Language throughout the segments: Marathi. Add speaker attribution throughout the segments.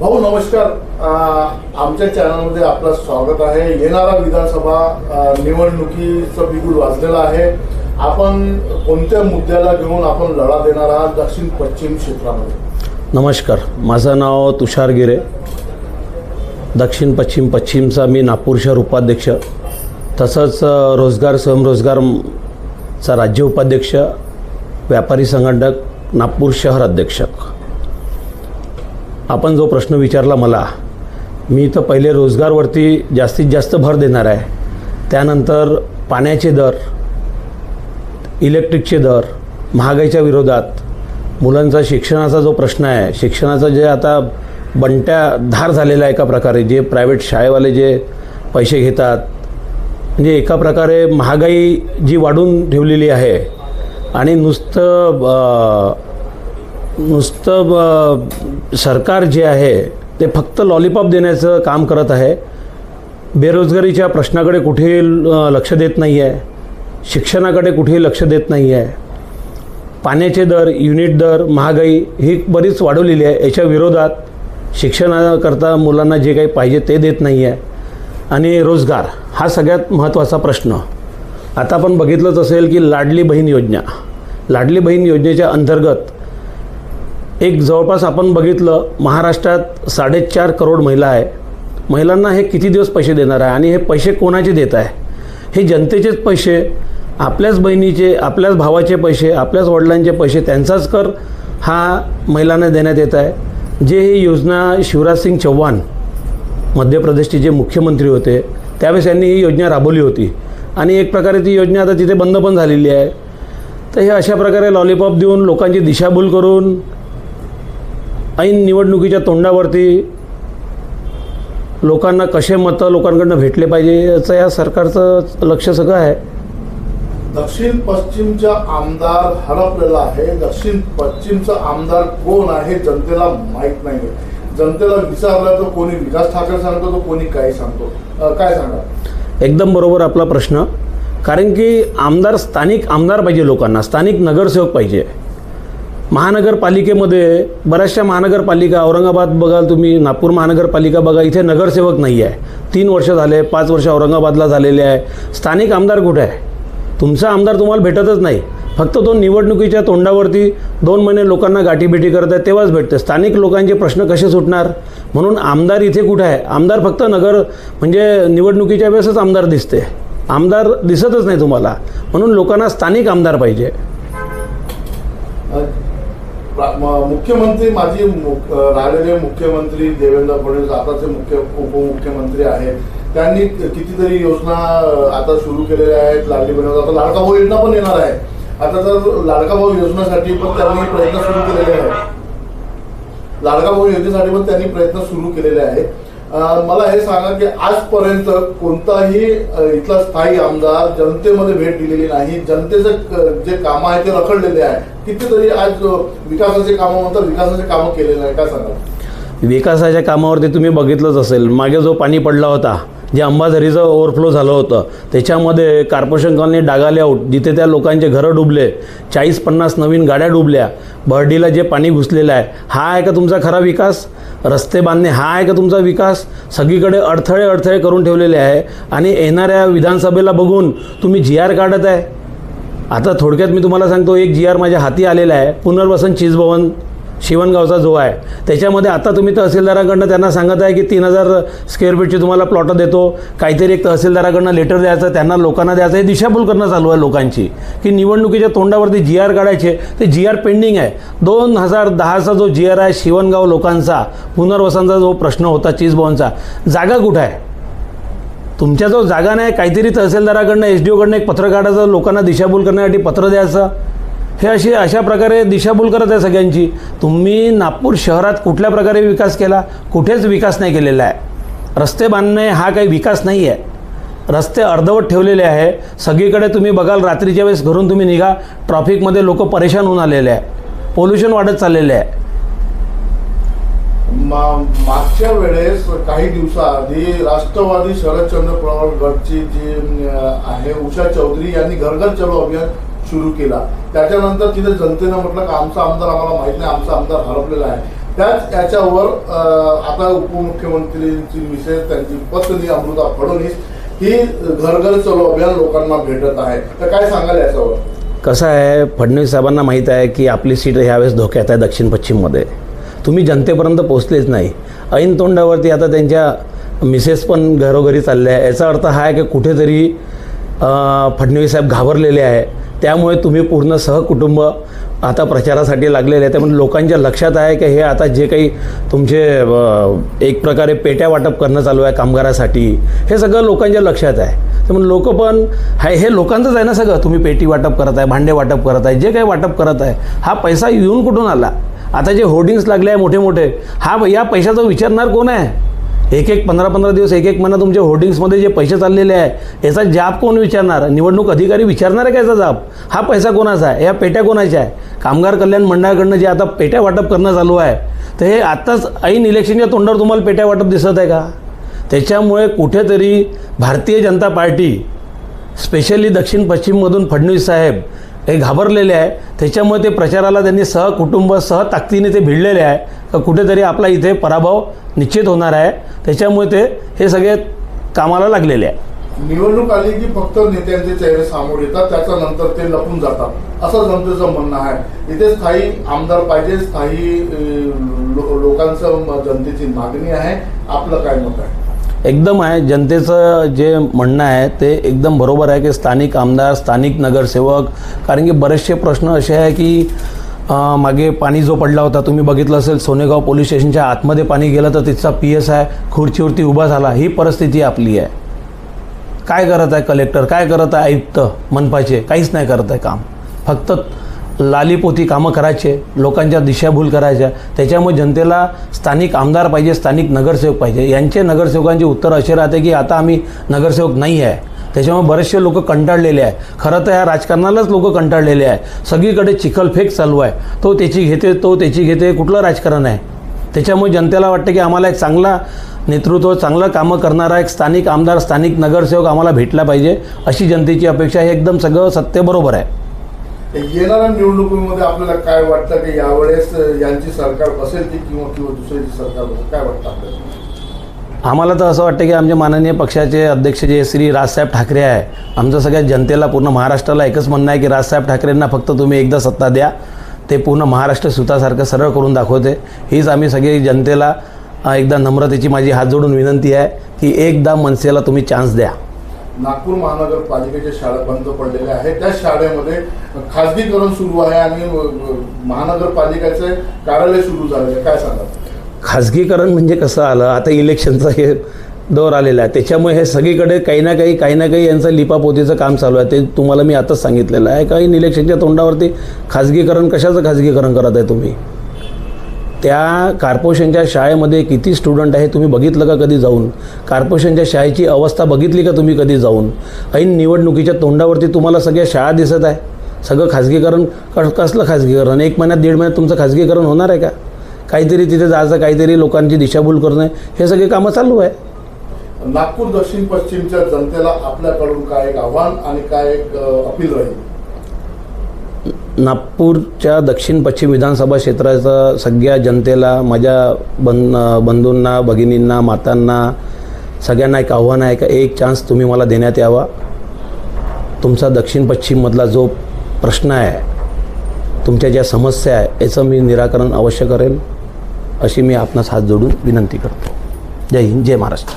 Speaker 1: भाऊ नमस्कार. आमच्या चॅनलमध्ये आपलं स्वागत आहे. येणारा विधानसभा निवडणुकीचं बिगुल वाजलेलं आहे. आपण कोणत्या मुद्द्याला घेऊन आपण लढा देणार आहात दक्षिण पश्चिम क्षेत्रामध्ये?
Speaker 2: नमस्कार. माझं नाव तुषार गिरे. दक्षिण पश्चिम पश्चिमचा मी नागपूर शहर उपाध्यक्ष. तसंच रोजगार स्वयंरोजगारचा राज्य उपाध्यक्ष. व्यापारी संघटक नागपूर शहर अध्यक्षक. आपण जो प्रश्न विचारला मला मी तर पहिले रोजगारवरती जास्तीत जास्त भर देणार आहे. त्यानंतर पाण्याचे दर इलेक्ट्रिकचे दर महागाईच्या विरोधात मुलांचा शिक्षणाचा जो प्रश्न आहे शिक्षणाचा जे आता बंट्या धार झालेला आहे एका प्रकारे जे प्रायव्हेट शाळेवाले जे पैसे घेतात म्हणजे एका प्रकारे महागाई जी वाढून ठेवलेली आहे आणि नुसतं नुसतं सरकार जे आहे ते फक्त लॉलीपॉप देण्याचं काम करत आहे. बेरोजगारीच्या प्रश्नाकडे कुठेही लक्ष देत नाही आहे शिक्षणाकडे कुठेही लक्ष देत नाही आहे पाण्याचे दर युनिट दर महागाई ही बरीच वाढवलेली आहे. याच्या विरोधात शिक्षणाकरता मुलांना जे काही पाहिजे ते देत नाही आहे आणि रोजगार हा सगळ्यात महत्त्वाचा प्रश्न. आता आपण बघितलंच असेल की लाडली बहीण योजना. लाडली बहीण योजनेच्या अंतर्गत एक जवळपास आपण बघितलं महाराष्ट्रात साडेचार करोड महिला आहे. महिलांना हे किती दिवस पैसे देणार आहे आणि हे पैसे कोणाचे देत आहे? हे जनतेचेच पैसे आपल्याच बहिणीचे आपल्याच भावाचे पैसे आपल्याच वडिलांचे पैसे त्यांचाच कर हा महिलांना देण्यात येत आहे. जे ही योजना शिवराज सिंग चौहान मध्य प्रदेशचे जे मुख्यमंत्री होते त्यावेळेस यांनी ही योजना राबवली होती. आणि एक प्रकारे ती योजना आता तिथे बंद पण झालेली आहे. तर हे अशा प्रकारे लॉलीपॉप देऊन लोकांची दिशाभूल करून ऐन निवडणुकीच्या तोंडावरती लोकांना कसे मतं लोकांकडनं भेटले पाहिजे याचं या सरकारचं लक्ष सगळं आहे.
Speaker 1: दक्षिण पश्चिमचा आमदार हरपलेला आहे. दक्षिण पश्चिमचा आमदार कोण आहे जनतेला माहीत नाही जनतेला विचारलं तर कोणी विकास ठाकरे सांगतो तर कोणी काही सांगतो. काय सांगा?
Speaker 2: एकदम बरोबर आपला प्रश्न. कारण की आमदार स्थानिक आमदार पाहिजे लोकांना स्थानिक नगरसेवक पाहिजे. महानगरपालिकेमध्ये बऱ्याचशा महानगरपालिका औरंगाबाद बघाल तुम्ही नागपूर महानगरपालिका बघा इथे नगरसेवक नाही आहे. तीन वर्ष झाले पाच वर्ष औरंगाबादला झालेले आहे. स्थानिक आमदार कुठे आहे? तुमचा आमदार तुम्हाला भेटतच नाही. फक्त तो निवडणुकीच्या तोंडावरती दोन महिने लोकांना गाठीभेटी करत आहे तेव्हाच भेटते. स्थानिक लोकांचे प्रश्न कसे सुटणार? म्हणून आमदार इथे कुठे आहे? आमदार फक्त नगर म्हणजे निवडणुकीच्या वेळेसच आमदार दिसते. आमदार दिसतच नाही तुम्हाला. म्हणून लोकांना स्थानिक आमदार पाहिजे.
Speaker 1: मुख्यमंत्री माजी राहिलेले मुख्यमंत्री देवेंद्र फडणवीस आताचे मुख्य उपमुख्यमंत्री आहेत. त्यांनी कितीतरी योजना आता सुरू केलेल्या आहेत लाडली बहीण आता लाडका भाऊ योजना पण येणार आहे. आता तर लाडका भाऊ योजनेसाठी पण त्यांनी प्रयत्न सुरू केलेले आहेत. लाडका भाऊ योजनेसाठी पण त्यांनी प्रयत्न सुरू केलेले आहेत. मला हे सांगा की आजपर्यंत कोणताही इथला स्थायी आमदार जनतेमध्ये भेट दिलेली नाही. जनतेचं जे कामं आहे ते रखडलेले आहे कितीतरी आज विकासाचे कामं म्हणतात विकासाचे कामं केलेले नाही काय सांगा
Speaker 2: विकासाच्या कामावरती तुम्ही बघितलंच असेल. मागे जो पाणी पडला होता जे अंबाझरीचं ओव्हरफ्लो झालं होतं. त्याच्यामध्ये कॉर्पोरेशन कॉलनी डागाले आऊट जिथे त्या लोकांचे घरं डुबले चाळीस पन्नास नवीन गाड्या डुबल्या बर्डीला जे पाणी घुसलेलं आहे हा आहे का तुमचा खरा विकास? रस्ते बांधणे हा आहे का तुमचा विकास? सगळीकडे अडथळे अडथळे करून ठेवलेले आहे. आणि येणाऱ्या विधानसभेला बघून तुम्ही जी आर काढत आहे. आता थोडक्यात मी तुम्हाला सांगतो एक जी आर माझ्या हाती आलेला आहे. पुनर्वसन चीजभवन. शिवणगावचा जो आहे. त्याच्यामध्ये आता तुम्ही तहसीलदाराकडनं त्यांना सांगत आहे की तीन हजार स्क्वेअर फीटची तुम्हाला प्लॉटं देतो. काहीतरी एक तहसीलदाराकडनं लेटर द्यायचं त्यांना लोकांना द्यायचं हे दिशाभूल करणं चालू आहे लोकांची. की निवडणुकीच्या तोंडावरती जी आर काढायचे ते जी आर पेंडिंग आहे. दोन हजार दहाचा जो जी आर आहे शिवणगाव लोकांचा पुनर्वसनचा जो प्रश्न होता चीजभवनचा जागा कुठं आहे? तुमच्या जो जागा नाही काहीतरी तहसीलदाराकडनं एस डी ओकडनं एक पत्र काढायचं लोकांना दिशाभूल करण्यासाठी पत्र द्यायचं. हे अशी अशा प्रकारे दिशाभूल करत आहे सगळ्यांची. तुम्ही नागपूर शहरात कुठल्या प्रकारे विकास केला? कुठेच विकास नाही केलेला आहे. रस्ते बांधणे हा काही विकास नाही आहे. रस्ते अर्धवट ठेवलेले आहे. सगळीकडे तुम्ही बघाल रात्रीच्या वेळेस घरून तुम्ही निघा. ट्रॉफिकमध्ये लोक परेशान होऊन आलेले आहे. पोल्युशन वाढत चाललेले आहे.
Speaker 1: मा- मागच्या वेळेस काही दिवसाआधी राष्ट्रवादी शरदचंद्र पवार गटची जी आहे उषा चौधरी यांनी घर घर चलो अभियान सुरू केला. त्याच्यानंतर तिथे जनतेनं म्हटलं की आमचा आमदार आम्हाला माहीत नाही आमचा आमदार हरपलेला आहे. त्याच याच्यावर आता उपमुख्यमंत्रीची विशेष त्यांची पत्नी अमृता फडणवीस ही घरघर चलो अभियान लोकांना भेटत आहे. तर काय सांगाल याच्यावर?
Speaker 2: कसं आहे फडणवीस साहेबांना माहीत आहे की आपली सीट ह्यावेळेस धोक्यात आहे दक्षिण पश्चिममध्ये तुम्ही जनतेपर्यंत पोहोचलेच नाही. ऐन तोंडावरती आता त्यांच्या मिसेस पण घरोघरी चालल्या आहे याचा अर्थ हा आहे की कुठेतरी फडणवीस साहेब घाबरलेले आहे. त्यामुळे तुम्ही पूर्ण सहकुटुंब आता प्रचारासाठी लागलेले आहे त्यामुळे लोकांच्या लक्षात आहे की हे आता जे काही तुमचे एक प्रकारे पेट्या वाटप करणं चालू आहे कामगारासाठी हे सगळं लोकांच्या लक्षात आहे. त्यामुळे लोक पण हाय हे लोकांचंच आहे ना सगळं. तुम्ही पेटी वाटप करत आहे भांडे वाटप करत आहे जे काही वाटप करत आहे हा पैसा येऊन कुठून आला? आता जे होर्डिंग्स लागले आहे मोठे मोठे हा या पैशाचा विचारणार कोण आहे? एक एक पंधरा पंधरा दिवस एक एक महिना तुमच्या होर्डिंग्समध्ये जे पैसे चाललेले आहे याचा जाब कोण विचारणार? निवडणूक अधिकारी विचारणार आहे का याचा जाब? हा पैसा कोणाचा आहे? या पेट्या कोणाच्या आहे? कामगार कल्याण मंडळाकडनं जे आता पेट्या वाटप करणं चालू आहे तर हे आत्ताच ऐन इलेक्शनच्या तोंडावर तुम्हाला पेट्या वाटप दिसत आहे का? त्याच्यामुळे कुठेतरी भारतीय जनता पार्टी स्पेशली दक्षिण पश्चिममधून फडणवीस साहेब हे घाबरलेले आहे. त्याच्यामुळे ते प्रचाराला त्यांनी सहकुटुंब सहताकदीने ते भिडलेले आहे. कुठेतरी आपला इथे पराभव निश्चित होणार आहे. त्याच्यामुळे ते हे सगळे कामाला लागलेले आहे.
Speaker 1: निवडणूक आली की फक्त नेत्यांचे चेहरे समोर येतात त्याच्यानंतर ते लपून जातात. असं जनतेचं म्हणणं आहे. इथे स्थायी आमदार पाहिजे स्थायी लोकांचं जनतेची मागणी आहे. आपलं काय मत आहे?
Speaker 2: एकदम आहे. जनतेचं जे म्हणणं आहे ते एकदम बरोबर आहे की स्थानिक आमदार स्थानिक नगरसेवक कारण की बरेचसे प्रश्न असे आहे की मागे पाणी जो पडला होता तुम्ही बघितलं असेल सोनेगाव पोलीस स्टेशनच्या आतमध्ये पाणी गेलं तर तिथचा पी एस आय खुर्चीवरती उभा झाला. ही परिस्थिती आपली आहे. काय करत आहे कलेक्टर काय करत आहे आयुक्त मनपाचे? काहीच नाही करत आहे काम. फक्त लालीपोती कामं करायचे लोकांच्या दिशाभूल करायच्या. त्याच्यामुळे जनतेला स्थानिक आमदार पाहिजे स्थानिक नगरसेवक पाहिजे. यांचे नगरसेवकांचे उत्तर असे राहते की आता आम्ही नगरसेवक नाही आहे. त्याच्यामुळे बरेचसे लोक कंटाळलेले आहे. खरं तर या राजकारणालाच लोक कंटाळलेले आहे. सगळीकडे चिखलफेक चालू आहे. तो त्याची घेते तो त्याची घेते कुठलं राजकारण आहे? त्याच्यामुळे जनतेला वाटतं की आम्हाला एक चांगला नेतृत्व चांगलं कामं करणारा एक स्थानिक आमदार स्थानिक नगरसेवक आम्हाला भेटला पाहिजे अशी जनतेची अपेक्षा आहे. एकदम सगळं सत्य बरोबर आहे.
Speaker 1: येणाऱ्या निवडणुकीमध्ये आपल्याला काय वाटतं की यावेळेस यांची सरकार बसेल ती किंवा किंवा दुसऱ्याची सरकार बसेल? काय वाटतं आपल्याला?
Speaker 2: आम्हाला तर असं वाटतं की आमचे माननीय पक्षाचे अध्यक्ष जे श्री राजसाहेब ठाकरे आहे आमचं सगळ्या जनतेला पूर्ण महाराष्ट्राला एकच म्हणणं आहे की राजसाहेब ठाकरेंना फक्त तुम्ही एकदा सत्ता द्या. ते पूर्ण महाराष्ट्र सुतासारखं सरळ करून दाखवते. हीच आम्ही सगळी जनतेला एकदा नम्रतेची माझी हात जोडून विनंती आहे की एकदा मनसेला तुम्ही चान्स द्या.
Speaker 1: नागपूर महानगरपालिकेच्या शाळा बंद पडलेल्या आहेत. त्या शाळेमध्ये खासगीकरण सुरू आहे आणि महानगरपालिकेचे कार्यालय सुरू झालेलं काय सांगा
Speaker 2: खाजगीकरण म्हणजे कसं आलं? आता इलेक्शनचा हे दौर आलेला आहे. त्याच्यामुळे हे सगळीकडे काही ना काही काही ना काही यांचं लिपापोतीचं काम चालू आहे. ते तुम्हाला मी आताच सांगितलेलं आहे. काही इलेक्शनच्या तोंडावरती खाजगीकरण कशाचं खाजगीकरण करत आहे तुम्ही? त्या कार्पोरेशनच्या शाळेमध्ये किती स्टुडंट आहे तुम्ही बघितलं का कधी जाऊन? कार्पोरेशनच्या शाळेची अवस्था बघितली का तुम्ही कधी जाऊन? ऐन निवडणुकीच्या तोंडावरती तुम्हाला सगळ्या शाळा दिसत आहे. सगळं खाजगीकरण कसलं खाजगीकरण एक महिन्यात दीड महिन्यात तुमचं खाजगीकरण होणार आहे का? काहीतरी तिथे जायचं काहीतरी लोकांची दिशाभूल करणं हे सगळे कामं चालू आहे.
Speaker 1: नागपूर दक्षिण पश्चिमच्या जनतेला आपल्याकडून काय एक आव्हान आणि काय एक अपील राहील?
Speaker 2: नागपूरच्या दक्षिण पश्चिम विधानसभा क्षेत्राचं सगळ्या जनतेला माझ्या बंद बंधूंना भगिनींना मातांना सगळ्यांना एक आव्हान आहे का एक चान्स तुम्ही मला देण्यात यावा? तुमचा दक्षिण पश्चिममधला जो प्रश्न आहे तुमच्या ज्या समस्या आहे याचं मी निराकरण अवश्य करेल अशी मी आपणास हात जोडून विनंती करतो. जय हिंद जय महाराष्ट्र.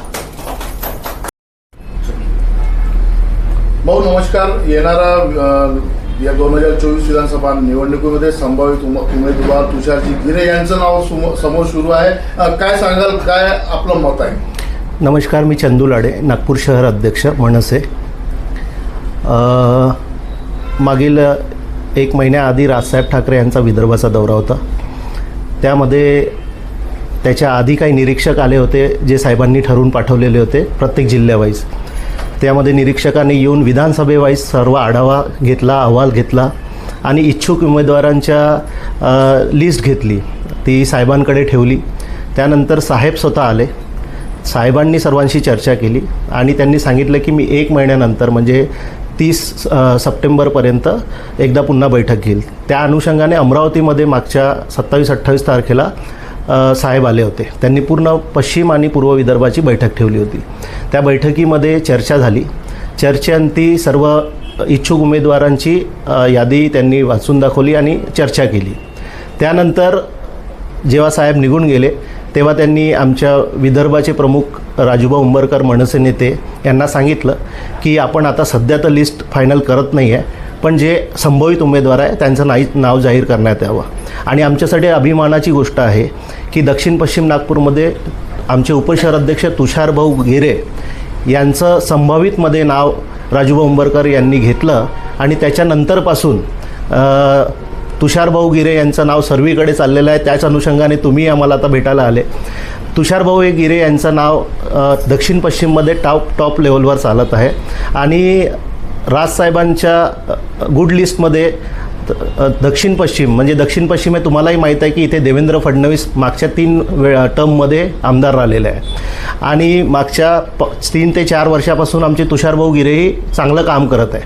Speaker 1: भाऊ नमस्कार. येणारा या दोन हजार चोवीस विधानसभा निवडणुकीमध्ये संभावित उम- उमेदवार तुषारजी गिरे यांचं नाव सुम- समोर सुरू आहे. काय सांगाल? काय आपलं मत आहे?
Speaker 3: नमस्कार मी चंदू लाडे नागपूर शहर अध्यक्ष मनसे. अ, मागील एक महिन्याआधी राजसाहेब ठाकरे यांचा विदर्भाचा दौरा होता. त्यामध्ये त्याच्या आधी काही निरीक्षक आले होते जे साहेबांनी ठरवून पाठवलेले होते प्रत्येक जिल्ह्यावाईज. त्यामध्ये निरीक्षकांनी येऊन विधानसभेवाईज सर्व आढावा घेतला अहवाल घेतला आणि इच्छुक उमेदवारांच्या लिस्ट घेतली. ती साहेबांकडे ठेवली. त्यानंतर साहेब स्वतः आले. साहेबांनी सर्वांशी चर्चा केली आणि त्यांनी सांगितलं की मी एक महिन्यानंतर म्हणजे तीस सप्टेंबरपर्यंत एकदा पुन्हा बैठक घेईल. त्या अनुषंगाने अमरावतीमध्ये मागच्या सत्तावीस अठ्ठावीस तारखेला साहेब आले होते. त्यांनी पूर्ण पश्चिम आणि पूर्व विदर्भाची बैठक ठेवली होती. त्या बैठकीमध्ये चर्चा झाली. चर्चेअंती सर्व इच्छुक उमेदवारांची यादी त्यांनी वाचून दाखवली आणि चर्चा केली. त्यानंतर जेव्हा साहेब निघून गेले तेव्हा त्यांनी आमच्या विदर्भाचे प्रमुख राजूबा उंबरकर मनसे नेते यांना सांगितलं की आपण आता सध्या तर लिस्ट फायनल करत नाही आहे पण जे संभवित उमेदवार आहे त्यांचं नाही नाव जाहीर करण्यात यावं. आणि आमच्यासाठी अभिमानाची गोष्ट आहे की दक्षिण पश्चिम नागपूरमध्ये आमचे उपशहर अध्यक्ष तुषारभाऊ गिरे यांचं संभावितमध्ये नाव राजूभाऊ उंबरकर यांनी घेतलं आणि त्याच्यानंतरपासून तुषारभाऊ गिरे यांचं नाव सर्वीकडे चाललेलं आहे. त्याच अनुषंगाने तुम्ही आम्हाला आता भेटायला आले. तुषारभाऊ हे गिरे यांचं नाव दक्षिण पश्चिममध्ये टॉप टॉप लेवलवर चालत आहे. आणि राजसाहेबांच्या गुड लिस्टमध्ये दक्षिण पश्चिम म्हणजे दक्षिण पश्चिम हे तुम्हालाही माहीत आहे की इथे देवेंद्र फडणवीस मागच्या तीन वेळा टर्ममध्ये आमदार राहिलेले आहे. आणि मागच्या प तीन ते चार वर्षापासून आमचे तुषारभाऊ गिरेही चांगलं काम करत आहे.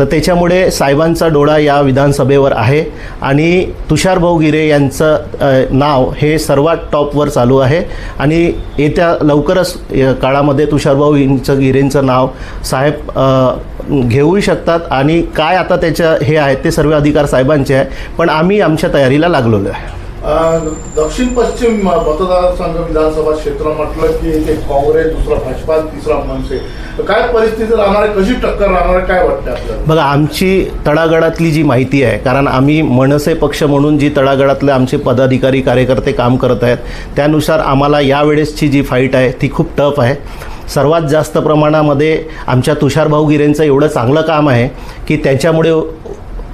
Speaker 3: तर त्याच्यामुळे साहेबांचा डोळा या विधानसभेवर आहे. आणि तुषारभाऊ गिरे यांचं नाव हे सर्वात टॉपवर चालू आहे. आणि येत्या लवकरच काळामध्ये तुषारभाऊ यांचं गिरेंचं नाव साहेब घेऊ घेऊही शकतात. आणि काय आता त्याच्या हे आहेत ते सर्व अधिकार साहेबांचे आहे. पण आम्ही आमच्या तयारीला लागलेलो आहे.
Speaker 1: दक्षिण पश्चिम मतदारसंघ विधानसभा क्षेत्र म्हटलं की एक काँग्रेस दुसरा भाजपा तिसरा मनसे. काय परिस्थिती राहणार आहे? कशी टक्कर राहणार आहे? काय वाटतं आपल्याला?
Speaker 3: बघा आमची तळागाळातली जी माहिती आहे कारण आम्ही मनसे पक्ष म्हणून जी तळागाळातले आमचे पदाधिकारी कार्यकर्ते काम करत आहेत त्यानुसार आम्हाला यावेळेसची जी फाईट आहे ती खूप टफ आहे. सर्वात जास्त प्रमाणामध्ये आमच्या तुषारभाऊ गिरेंचं एवढं चांगलं काम आहे की त्याच्यामुळे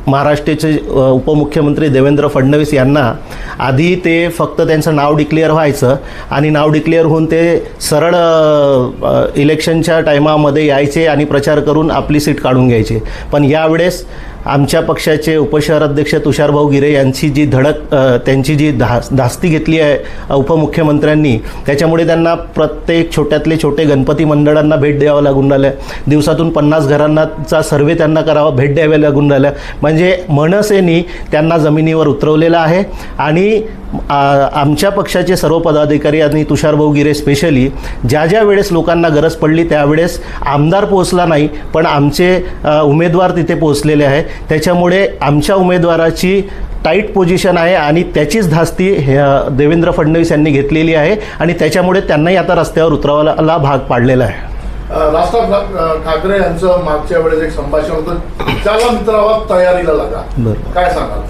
Speaker 3: महाराष्ट्राचे उपमुख्यमंत्री देवेंद्र फडणवीस यांना आधी ते फक्त त्यांचं नाव डिक्लेअर व्हायचं आणि नाव डिक्लेअर होऊन ते सरळ इलेक्शनच्या टायमामध्ये यायचे आणि प्रचार करून आपली सीट काढून घ्यायचे. पण यावेळेस आमच्या पक्षाचे उपशहराध्यक्ष तुषारभाऊ गिरे यांची जी धडक त्यांची जी धास धास्ती घेतली आहे उपमुख्यमंत्र्यांनी त्याच्यामुळे त्यांना प्रत्येक छोट्यातले छोटे गणपती मंडळांना भेट द्यावं लागून राहिलं. दिवसातून पन्नास घरांनाचा सर्वे त्यांना करावा भेट द्याव्या लागून राहिल्या म्हणजे मनसेनी त्यांना जमिनीवर उतरवलेलं आहे आणि आमच्या पक्षाचे सर्व पदाधिकारी आणि तुषारभाऊ गिरे स्पेशली ज्या ज्या वेळेस लोकांना गरज पडली त्यावेळेस आमदार पोहोचला नाही पण आमचे उमेदवार तिथे पोहोचलेले आहे. त्याच्यामुळे आमच्या उमेदवाराची टाईट पोझिशन आहे आणि त्याचीच धास्ती हे, देवेंद्र फडणवीस यांनी घेतलेली आहे आणि त्याच्यामुळे त्यांनाही आता रस्त्यावर उतरवायला भाग पाडलेला आहे.
Speaker 1: राजसाहेब ठाकरे यांचं मागच्या वेळेस एक संभाषण होतं. त्याला मित्रावा तयारीला लागा. काय सांगाल?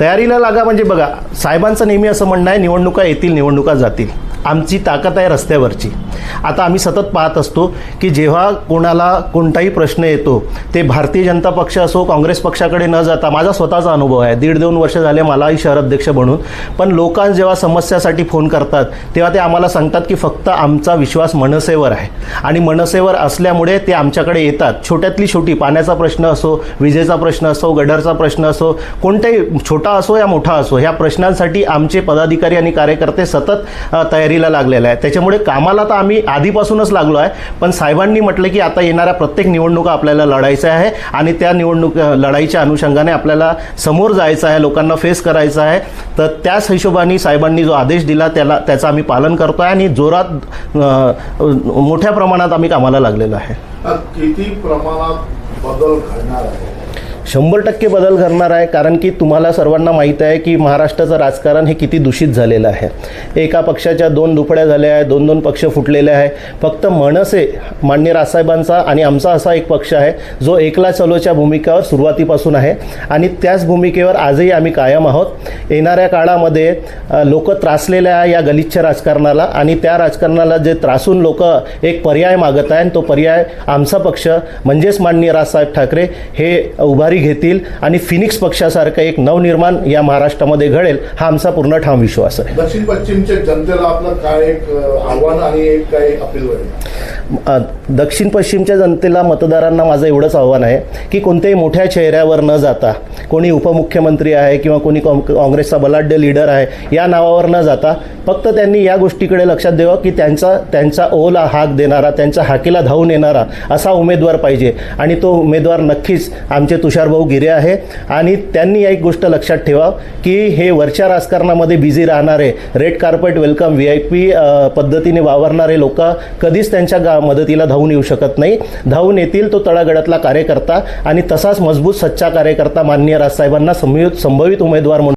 Speaker 3: तयारीला लागा म्हणजे बघा साहेबांचं नेहमी असं म्हणणं आहे निवडणुका येतील निवडणुका जातील. आमची ताकद आहे रस्त्यावरची. आता आम्ही सतत पाहत असतो की जेव्हा कोणाला कोणताही प्रश्न येतो ते भारतीय जनता पक्ष असो काँग्रेस पक्षाकडे न जाता माझा स्वतःचा अनुभव आहे दीड दोन वर्ष झाले मलाही शहर अध्यक्ष बनून पण लोकांना जेव्हा समस्यासाठी फोन करतात तेव्हा ते आम्हाला सांगतात की फक्त आमचा विश्वास मनसेवर आहे. आणि मनसेवर असल्यामुळे ते आमच्याकडे येतात. छोट्यातली छोटी पाण्याचा प्रश्न असो विजेचा प्रश्न असो गडरचा प्रश्न असो कोणताही छोटा असो या मोठा असो ह्या प्रश्नांसाठी आमचे पदाधिकारी आणि कार्यकर्ते सतत तयारीला लागलेले आहेत. त्याच्यामुळे कामाला तर आम्ही आधीपासूनच लागलो आहे. पण साहेबांनी म्हटलं की आता येणाऱ्या प्रत्येक निवडणुका आपल्याला लढायच्या आहे आणि त्या निवडणूक लढाईच्या अनुषंगाने आपल्याला समोर जायचं आहे लोकांना फेस करायचं आहे. तर त्याच हिशोबाने साहेबांनी जो आदेश दिला त्याला त्याचं आम्ही पालन करतो आहे आणि जोरात मोठ्या प्रमाणात आम्ही कामाला लागलेलो आहे.
Speaker 1: किती प्रमाणात बदल घडणार आहे
Speaker 3: शंभर टक्के बदल करणार आहे कारण की तुम्हाला सर्वांना माहीत आहे की महाराष्ट्राचं राजकारण हे किती दूषित झालेलं आहे. एका पक्षाच्या दोन दुफड्या झाल्या आहेत दोन दोन पक्ष फुटलेले आहे फक्त मनसे मान्य राजसाहेबांचा आणि आमचा असा एक पक्ष आहे जो एकला चलोच्या भूमिकेवर सुरुवातीपासून आहे. आणि त्याच भूमिकेवर आजही आम्ही कायम आहोत. येणाऱ्या काळामध्ये लोक त्रासलेल्या आहे या गलिच्छ राजकारणाला आणि त्या राजकारणाला जे त्रासून लोक एक पर्याय मागत आहे आणि तो पर्याय आमचा पक्ष म्हणजेच माननीय राजसाहेब ठाकरे हे उभारी घेतील आणि फिनिक्स पक्षासारखं एक नवनिर्माण या महाराष्ट्रामध्ये घडेल हा आमचा पूर्ण ठाम विश्वास आहे.
Speaker 1: दक्षिण पश्चिमच्या जनतेला आपलं काय एक आव्हान आणि एक काय अपील
Speaker 3: दक्षिण पश्चिमच्या जनतेला मतदारांना माझं एवढंच आव्हान आहे की कोणत्याही मोठ्या चेहऱ्यावर न जाता कोणी उपमुख्यमंत्री आहे किंवा कोणी काँग्रेसचा बलाढ्य लीडर आहे या नावावर न जाता फक्त त्यांनी या गोष्टीकडे लक्षात द्यावं की त्यांचा त्यांचा ओला हाक देणारा त्यांच्या हाकेला धावून येणारा असा उमेदवार पाहिजे. आणि तो उमेदवार नक्कीच आमचे तुषारभाऊ गिरे आहे. आणि त्यांनी एक गोष्ट लक्षात ठेवा की हे वरच्या राजकारणामध्ये बिझी राहणारे red carpet welcome V I P पद्धतीने वावरणारे लोक कधीच त्यांच्या गा मदतीला धावून येऊ शकत नाही. धावून येतील तो तळागडातला कार्यकर्ता आणि तसाच मजबूत सच्चा कार्यकर्ता माननीय राजसाहेबांना संभवित संभवित उमेदवार म्हणून